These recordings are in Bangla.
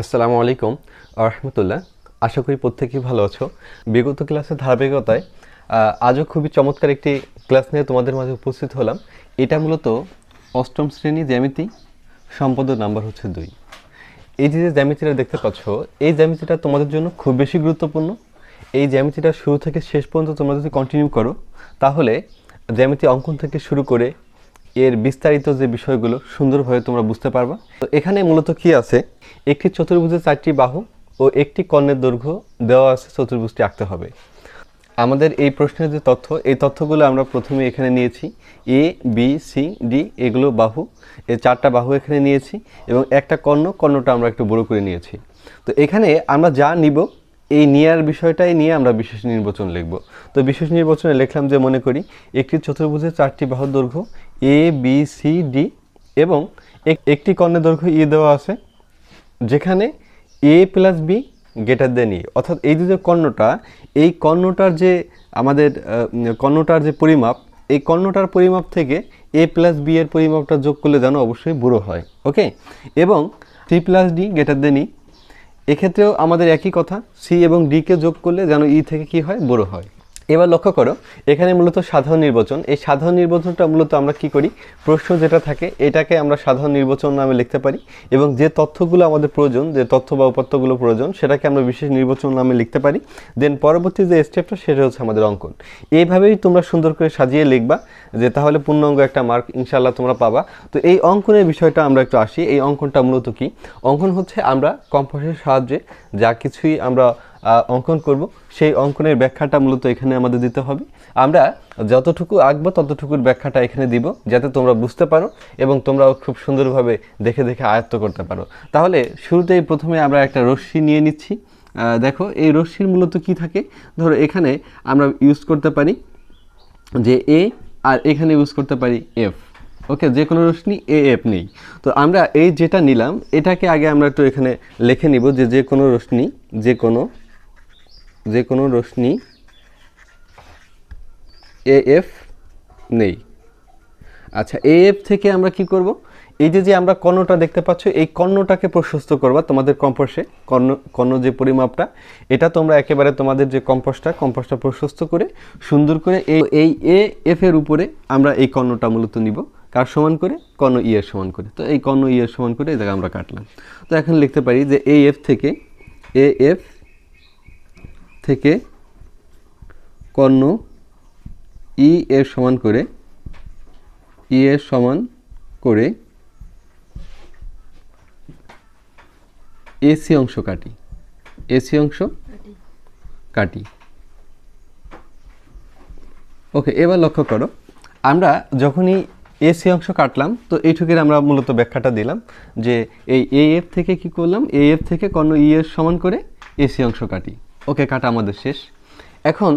আসসালামু আলাইকুম রহমতুল্লাহ আশা করি প্রত্যেকেই ভালো আছো। বিগত ক্লাসের ধারাবাহিকতায় আজও খুবই চমৎকার একটি ক্লাস নিয়ে তোমাদের মাঝে উপস্থিত হলাম। এটা মূলত অষ্টম শ্রেণি জ্যামিতি সম্পদ নাম্বার হচ্ছে দুই। এই যে জ্যামিতিটা দেখতে পাচ্ছ, এই জ্যামিতিটা তোমাদের জন্য খুব বেশি গুরুত্বপূর্ণ। এই জ্যামিতিটা শুরু থেকে শেষ পর্যন্ত তোমরা যদি কন্টিনিউ করো, তাহলে জ্যামিতি অঙ্কন থেকে শুরু করে এর বিস্তারিত যে বিষয়গুলো সুন্দরভাবে তোমরা বুঝতে পারবা। তো এখানে মূলত কি আছে? একটি চতুর্ভুজের চারটি বাহু ও একটি কর্ণের দৈর্ঘ্য দেওয়া আছে চতুর্ভুজটি আঁকতে হবে। আমাদের এই প্রশ্নের যে তথ্য, এই তথ্যগুলো আমরা প্রথমে এখানে নিয়েছি। এ বি সি ডি এগুলো বাহু। এই চারটা বাহু এখানে নিয়েছি এবং একটা কর্ণ, কর্ণটা আমরা একটু বড় করে নিয়েছি। তো এখানে আমরা যা নিব এই নেয়ার বিষয়টাই নিয়ে আমরা বিশেষ নির্বাচন লিখব। তো বিশেষ নির্বাচনে লিখলাম যে মনে করি একটি চতুর্ভুজের চারটি বাহুর দৈর্ঘ্য এ বি সি ডি এবং এক- একটি কর্ণের দৈর্ঘ্য ই দেওয়া আছে, যেখানে এ প্লাস বি গেটার দেন ই অর্থাৎ এই যে কর্ণটা, এই কর্ণটার যে আমাদের কর্ণটার যে পরিমাপ, এই কর্ণটার পরিমাপ থেকে এ প্লাস বি এর পরিমাপটা যোগ করলে যেন অবশ্যই বুড়ো হয় ওকে এবং C plus D greater then E এক্ষেত্রেও আমাদের একই কথা সি এবং ডিকে যোগ করলে যেন ই থেকে কি হয়? বড় হয়। এবার লক্ষ্য করো, এখানে মূলত সাধারণ নির্বাচন। এই সাধারণ নির্বাচনটা মূলত আমরা কি করি? প্রশ্ন যেটা থাকে, এটাকে আমরা সাধারণ নির্বাচন নামে লিখতে পারি এবং যে তথ্যগুলো আমাদের প্রয়োজন, যে তথ্য বা উপাত্তগুলো প্রয়োজন, সেটাকে আমরা বিশেষ নির্বাচন নামে লিখতে পারি। দেন পরবর্তী যে স্টেপটা সেটা হচ্ছে আমাদের অঙ্কন। এইভাবেই তোমরা সুন্দর করে সাজিয়ে লিখবা যে তাহলে পূর্ণাঙ্গ একটা মার্ক ইনশাল্লাহ তোমরা পাবা। তো এই অঙ্কনের বিষয়টা আমরা একটু আসি। এই অঙ্কনটা মূলত কি? অঙ্কন হচ্ছে আমরা কম্পাসের সাহায্যে যা কিছুই আমরা অঙ্কন করব। সেই অঙ্কনের ব্যাখ্যাটা মূলত এখানে আমাদের দিতে হবে। আমরা যতটুকু আঁকবো, ততটুকুর ব্যাখ্যাটা এখানে দিব, যাতে তোমরা বুঝতে পারো এবং তোমরাও খুব সুন্দরভাবে দেখে দেখে আয়ত্ত করতে পারো। তাহলে শুরুতেই প্রথমে আমরা একটা রশ্মি নিয়ে নিচ্ছি। দেখো, এই রশ্মির মূলত কি থাকে? ধরো, এখানে আমরা ইউজ করতে পারি যে এ আর এখানে ইউজ করতে পারি এফ ওকে, যে কোনো রশ্মি এ এফ নেই। তো আমরা এই যেটা নিলাম, এটাকে আগে আমরা একটু এখানে লিখে নিব যে যে কোনো রশ্মি, যে কোনো যে কোনো রশ্মি এ এফ নেই। আচ্ছা এ এফ থেকে আমরা কি করব? এই যে যে আমরা কর্ণটা দেখতে পাচ্ছ, এই কর্ণটাকে প্রশস্ত করবা তোমাদের কম্পাসে। কর্ণ কর্ণ যে পরিমাপটা, এটা তোমরা একেবারে তোমাদের যে কম্পাসটা কম্পাসটা প্রশস্ত করে, সুন্দর করে এই এই এ এফ এর উপরে আমরা এই কর্ণটা মূলত নিব। কার সমান করে? কর্ণ ই এর সমান করে। তো এই কর্ণ ই এর সমান করে এই জায়গায় আমরা কাটলাম। তো এখন লিখতে পারি যে এ এফ থেকে এ এফ থেকে কর্ণ ই এর সমান করে ই এর সমান করে এসি অংশ কাটি। এসি অংশ কাটি। ওকে এবার লক্ষ্য করো আমরা যখনই এসি অংশ কাটলাম তো এইটুকের আমরা মূলত ব্যাখ্যাটা দিলাম যে এই এ এফ থেকে কি করলাম? এ এফ থেকে কর্ণ ই এর সমান করে এসি অংশ কাটি। ওকে কাটা আমাদের শেষ। এখন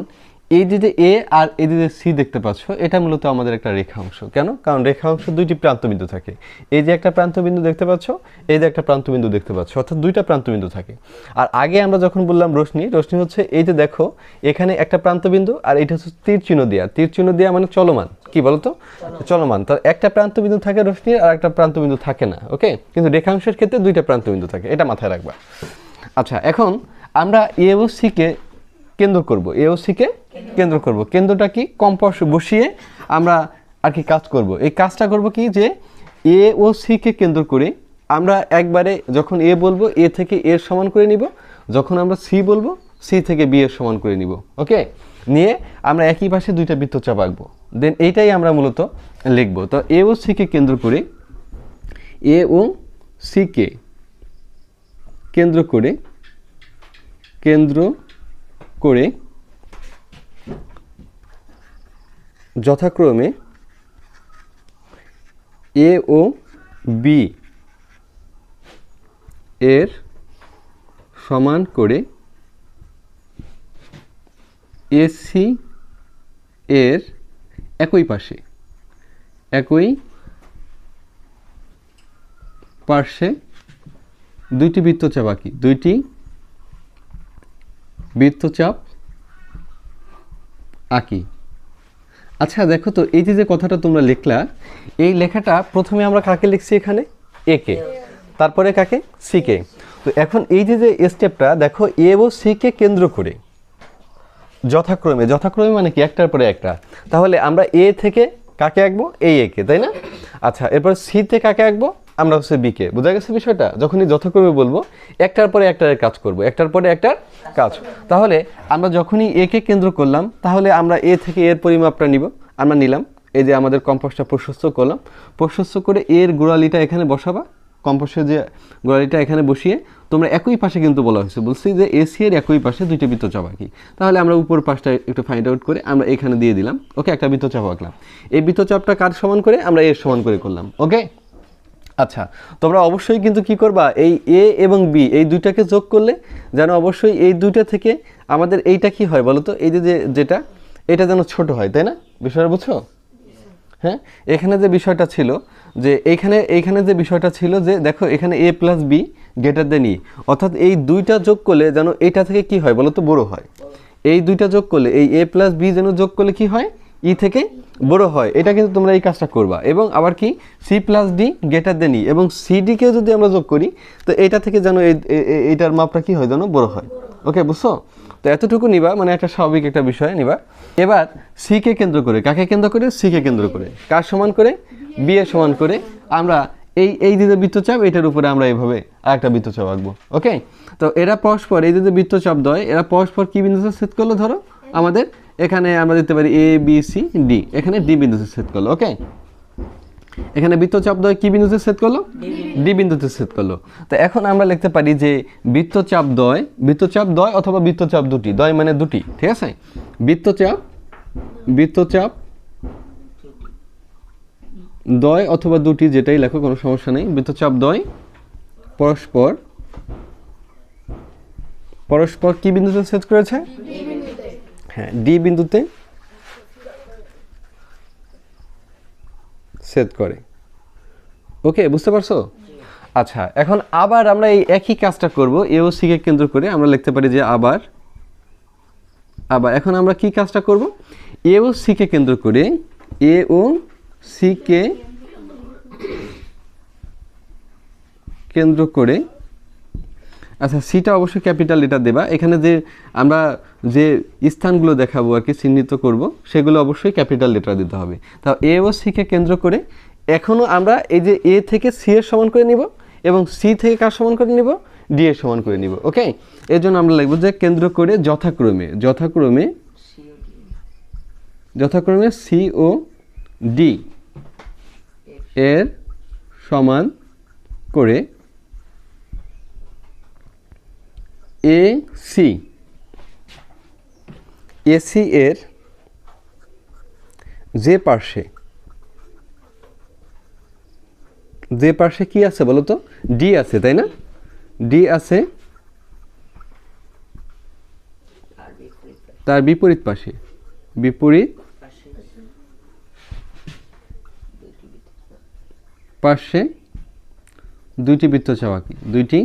এই যে যে এ আর যে সি দেখতে পাচ্ছ, এটা মূলত আমাদের একটা রেখা অংশ কেন? কারণ রেখা অংশ দুইটি প্রান্তবিন্দু থাকে। এই যে একটা প্রান্তবিন্দু দেখতে পাচ্ছ, এই যে একটা প্রান্তবিন্দু দেখতে পাচ্ছ, অর্থাৎ দুইটা প্রান্তবিন্দু থাকে। আর আগে আমরা যখন বললাম রশ্মি রশ্মি হচ্ছে এই যে দেখো, এখানে একটা প্রান্তবিন্দু আর এটা হচ্ছে তীর চিহ্ন দেওয়া তীর চিহ্ন দেওয়া মানে চলমান। কি বলতো? চলমান। তার একটা প্রান্তবিন্দু থাকে রশ্মির আর একটা প্রান্তবিন্দু থাকে না, ওকে? কিন্তু রেখাংশের ক্ষেত্রে দুইটা প্রান্তবিন্দু থাকে। এটা মাথায় রাখবা। আচ্ছা এখন আমরা এ ও সিকে কেন্দ্র করব। এ ও সিকে কেন্দ্র করব। কেন্দ্রটা কি? কম্পাস বসিয়ে আমরা আর কি কাজ করব। এই কাজটা করব কি যে এ ও সিকে কেন্দ্র করে আমরা একবারে যখন এ বলব, এ থেকে এর সমান করে নিব। যখন আমরা সি বলব, সি থেকে বি এর সমান করে নিব। ওকে? নিয়ে আমরা একই পাশে দুইটা বৃত্তচাপ আঁকবো। দেন এইটাই আমরা মূলত লিখব। তো এ ও সিকে কেন্দ্র করে এ ও সিকে কেন্দ্র করে কেন্দ্র করে যথাক্রমে এ ও বি এর সমান করে এসি এর একই পাশে, একই পার্শ্বে দুইটি বৃত্তচাপ আঁকি দুইটি বৃত্তচাপ আঁকি। আচ্ছা দেখো তো, এই যে যে কথাটা তোমরা লিখলা, এই লেখাটা প্রথমে আমরা কাকে লিখছি এখানে? A K. তারপরে কাকে? C K. তো এখন এই যে যে স্টেপটা দেখো এ ও সিকে কেন্দ্র করে, যথাক্রমে। যথাক্রমে মানে কি? একটার পরে একটা। তাহলে আমরা এ থেকে কাকে আঁকবো? এই একে তাই না? আচ্ছা এরপর সিতে কাকে আঁকবো? আমরা হচ্ছে বিকে বোঝা গেছে বিষয়টা? যখনই যথাক্রমে বলব, একটার পরে একটার কাজ করব, একটার পরে একটার কাজ। তাহলে আমরা যখনই একে কেন্দ্র করলাম, তাহলে আমরা এ থেকে এর পরিমাপটা নিব, আমরা নিলাম। এই যে আমাদের কম্পোস্টটা প্রশস্ত করলাম, প্রশস্ত করে এর গোড়ালিটা এখানে বসাবা। কম্পোস্টের যে গোড়ালিটা এখানে বসিয়ে তোমরা একই পাশে কিন্তু বলা হয়েছে। বলছি যে এসি এর একই পাশে দুইটা বৃত্তচাপ আঁকি। তাহলে আমরা উপর পাশটা একটু ফাইন্ড আউট করে আমরা এখানে দিয়ে দিলাম। ওকে, একটা বৃত্তচাপ আঁকলাম। এই বৃত্ত চাপটা কার সমান করে? আমরা এর সমান করে করলাম। ওকে? আচ্ছা তোমরা অবশ্যই কিন্তু কি করবা? এই এ এবং বি এই দুইটাকে যোগ করলে যেন অবশ্যই এই দুইটা থেকে আমাদের এইটা কি হয় বলো তো এই যে যেটা, এটা যেন ছোট হয়, তাই না? বিষয়টা বুঝছ? হ্যাঁ? এখানে যে বিষয়টা ছিল যে এইখানে এইখানে যে বিষয়টা ছিল যে, দেখো এখানে A plus B greater than E অর্থাৎ এই দুইটা যোগ করলে যেন এইটা থেকে কি হয় বলো তো বড় হয়। এই দুইটা যোগ করলে, এই এ প্লাস বি যেন যোগ করলে কি হয়? ই থেকে বড় হয়, এটা কিন্তু তোমরা এই কাজটা করবা। এবং আবার কি? C plus D greater then E এবং সিডিকেও যদি আমরা যোগ করি, তো এটা থেকে যেন এইটার মাপটা কি হয় যেন বড় হয়। ওকে বুঝছ? তো এতটুকু নিবা মানে একটা স্বাভাবিক একটা বিষয় নিবা। এবার সিকে কেন্দ্র করে, কাকে কেন্দ্র করে? সিকে কেন্দ্র করে। কার সমান করে? বি এর সমান করে। আমরা এই এই যে বৃত্তচাপ, এটার উপরে আমরা এইভাবে আরেকটা বৃত্তচাপ আঁকবো। ওকে তো এরা পরস্পর, এই যে বৃত্তচাপ দয়, এরা পরস্পর কি বিন্দুতে সেট করল ধরো? আমাদের এখানে আমরা দিতে পারি এ বি সি ডি এখানে ডি বিন্দুতে সেট করল ওকে? এখানে বৃত্তচাপ দ্বয় কি বিন্দুতে সেট করল? ডি বিন্দুতে। সেট করল। তো এখন আমরা লিখতে পারি যে বৃত্তচাপ দ্বয় বৃত্তচাপ দ্বয় অথবা বৃত্তচাপ দুটি দ্বয় মানে দুটি ঠিক আছে? বৃত্তচাপ বৃত্তচাপ দ্বয় অথবা দুটি যেটাই লেখো কোনো সমস্যা নেই। বৃত্তচাপ দ্বয় পরস্পর পরস্পর কি বিন্দুতে সেট করেছে? হ্যাঁ ডি বিন্দুতে সেট করে। ওকে, বুঝতে পারছ? আচ্ছা এখন আবার আমরা এই একই কাজটা করব, এ ও সিকে কেন্দ্র করে। আমরা লিখতে পারি যে আবার আবার, এখন আমরা কি কাজটা করব? এ ও সিকে কেন্দ্র করে, এ ও সিকে কেন্দ্র করে আচ্ছা সিটা অবশ্যই ক্যাপিটাল এটা দেবা। এখানে যে আমরা যে স্থানগুলো দেখাবো আর কি, চিহ্নিত করব, সেগুলো অবশ্যই ক্যাপিটাল লেটার দিতে হবে। তা এ ও সিকে কেন্দ্র করে এখনও আমরা এই যে এ থেকে সি এর সমান করে নিব এবং সি থেকে কার সমান করে নিব? ডি এর সমান করে নিব ওকে এর জন্য আমরা লিখব যে কেন্দ্র করে যথাক্রমে যথাক্রমে যথাক্রমে সি ও ডি এর সমান করে এ সি এসি এর যে পার্শ্বে যে পার্শ্বে কি আছে বলো তো? ডি আছে, তাই না? ডি আছে তার বিপরীত পাশে বিপরীত পার্শ্বে দুইটি বৃত্তচাপ আঁকি দুইটি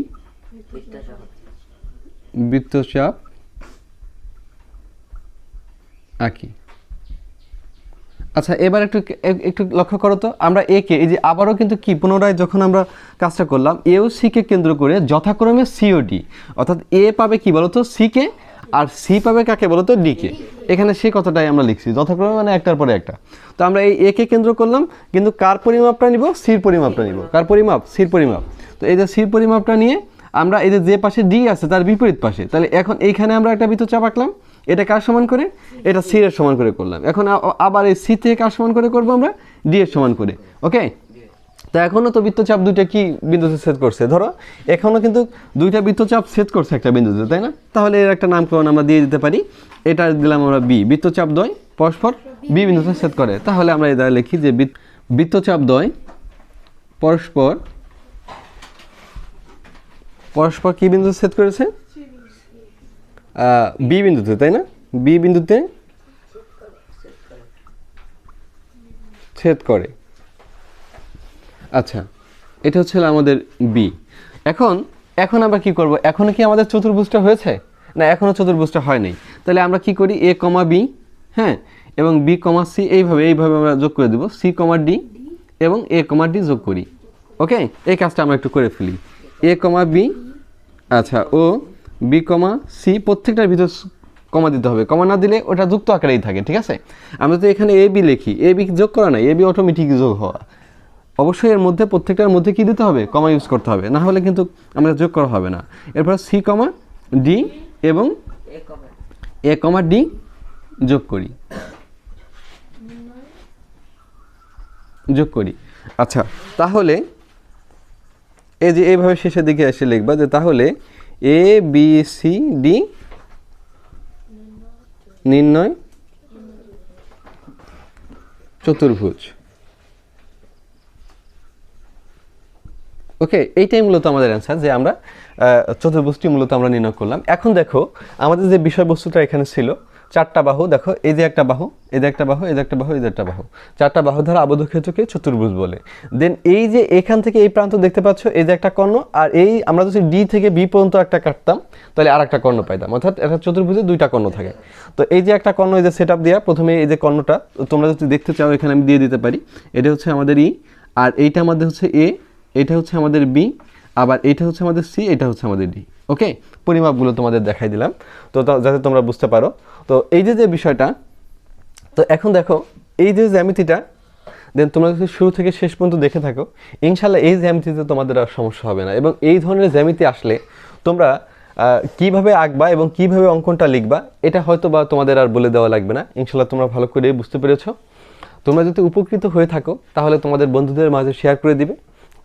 বৃত্তচাপ আঁকি আচ্ছা এবার একটু একটু লক্ষ্য করো তো, আমরা একে এই যে আবারও কিন্তু কি, পুনরায় যখন আমরা কাজটা করলাম এও সিকে কেন্দ্র করে যথাক্রমে সিওডি অর্থাৎ এ পাবে কি বলতো সিকে আর সি পাবে কাকে বলতো ডিকে এখানে সেই কথাটাই আমরা লিখছি, যথাক্রমে মানে একটার পরে একটা। তো আমরা এই একে কেন্দ্র করলাম, কিন্তু কার পরিমাপটা নিব? সির পরিমাপটা নিব। কার পরিমাপ? সির পরিমাপ। তো এই যে সির পরিমাপটা নিয়ে আমরা এই যে পাশে ডি আছে, তার বিপরীত পাশে। তাহলে এখন এইখানে আমরা একটা বৃত্তচাপ আঁকলাম। এটা কার সমান করে? এটা সি এর সমান করে করলাম। এখন আবার এই সি থেকে কার সমান করে করব আমরা? ডি এর সমান করে। ওকে? তো এখনও তো বৃত্তচাপ দুইটা কি বিন্দুতে সেট করছে? ধরো এখনও কিন্তু দুইটা বৃত্তচাপ সেট করছে একটা বিন্দুতে, তাই না? তাহলে এর একটা নামকরণ আমরা দিয়ে দিতে পারি। এটা দিলাম আমরা বি বৃত্তচাপ দ্বয় পরস্পর বি বিন্দুতে সেট করে। তাহলে আমরা এটা লিখি যে বৃত্তচাপ দ্বয় পরস্পর পরস্পর কি বিন্দু সেট করেছে? বি বিন্দুতে, তাই না? বি বিন্দুতে ছেদ করে। আচ্ছা এটা হচ্ছে আমাদের বি এখন এখন আমরা কি করব? এখনও কি আমাদের চতুর্ভুজটা হয়েছে? না, এখনও চতুর্ভুজটা হয় নাই তাহলে আমরা কি করি? এ কমা বি হ্যাঁ? এবং বি কমা সি এইভাবে এইভাবে আমরা যোগ করে দেব। সি কমা ডি এবং এ কমা ডি যোগ করি। ওকে এই কাজটা আমরা একটু করে ফেলি। এ কমা বি আচ্ছা ও, বি কমা সি, প্রত্যেকটার ভিতর কমা দিতে হবে। কমা না দিলে ওটা যুক্ত আকারেই থাকে, ঠিক আছে? আমরা তো এখানে এ বি লিখি, এ বি যোগ করা নাই, এ বি অটোমেটিক যোগ হওয়া। অবশ্যই এর মধ্যে প্রত্যেকটার মধ্যে কি দিতে হবে? কমা ইউজ করতে হবে। না হলে কিন্তু আমরা যোগ করা হবে না। এরপর সি কমা ডি এবং এ কমা ডি যোগ করি। যোগ করি। আচ্ছা তাহলে এই যে এইভাবে শেষের দিকে এসে লিখবা যে তাহলে এ বি সি ডি নির্ণয় চতুর্ভুজ। ওকে এইটাই মূলত আমাদের অ্যান্সার যে আমরা চতুর্ভুজটি মূলত আমরা নির্ণয় করলাম। এখন দেখো, আমাদের যে বিষয়বস্তুটা এখানে ছিল চারটা বাহু, দেখো, এই যে একটা বাহু, এই যে একটা বাহু, এই যে একটা বাহু, এই যে একটা বাহু। চারটা বাহু দ্বারা আবদ্ধ ক্ষেত্রকে চতুর্ভুজ বলে। দেন এই যে এখান থেকে এই প্রান্ত দেখতে পাচ্ছ, এই যে একটা কর্ণ, আর এই আমরা যদি ডি থেকে বি পর্যন্ত একটা কাটতাম, তাহলে আর একটা কর্ণ পাইতাম। অর্থাৎ একটা চতুর্ভুজে দুইটা কর্ণ থাকে। তো এই যে একটা কর্ণ, এই যে সেট আপ দেওয়া প্রথমে এই যে কর্ণটা তোমরা যদি দেখতে চাও, এখানে আমি দিয়ে দিতে পারি। এটা হচ্ছে আমাদের ই আর এইটা আমাদের হচ্ছে এ এটা হচ্ছে আমাদের বি আবার এটা হচ্ছে আমাদের সি এটা হচ্ছে আমাদের ডি ওকে পরিমাপগুলো তোমাদের দেখাই দিলাম। তো যাতে তোমরা বুঝতে পারো। তো এই যে যে বিষয়টা, তো এখন দেখো, এই যে জ্যামিতিটা দেন তোমরা যদি শুরু থেকে শেষ পর্যন্ত দেখে থাকো ইনশাল্লাহ এই জ্যামিতিতে তোমাদের আর সমস্যা হবে না। এবং এই ধরনের জ্যামিতি আসলে তোমরা কীভাবে আঁকবা এবং কীভাবে অঙ্কনটা লিখবা, এটা হয়তো বা তোমাদের আর বলে দেওয়া লাগবে না। ইনশাল্লাহ তোমরা ভালো করে বুঝতে পেরেছ। তোমরা যদি উপকৃত হয়ে থাকো, তাহলে তোমাদের বন্ধুদের মাঝে শেয়ার করে দিবে।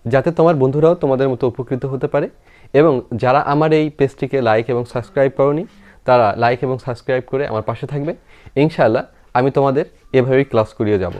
যাতে তোমার বন্ধুরাও তোমাদের মতো উপকৃত হতে পারে। এবং যারা আমার এই পেজটিকে লাইক এবং সাবস্ক্রাইব করনি, তারা লাইক এবং সাবস্ক্রাইব করে আমার পাশে থাকবে। ইনশাআল্লাহ আমি তোমাদের এভাবেই ক্লাস করিয়ে যাব।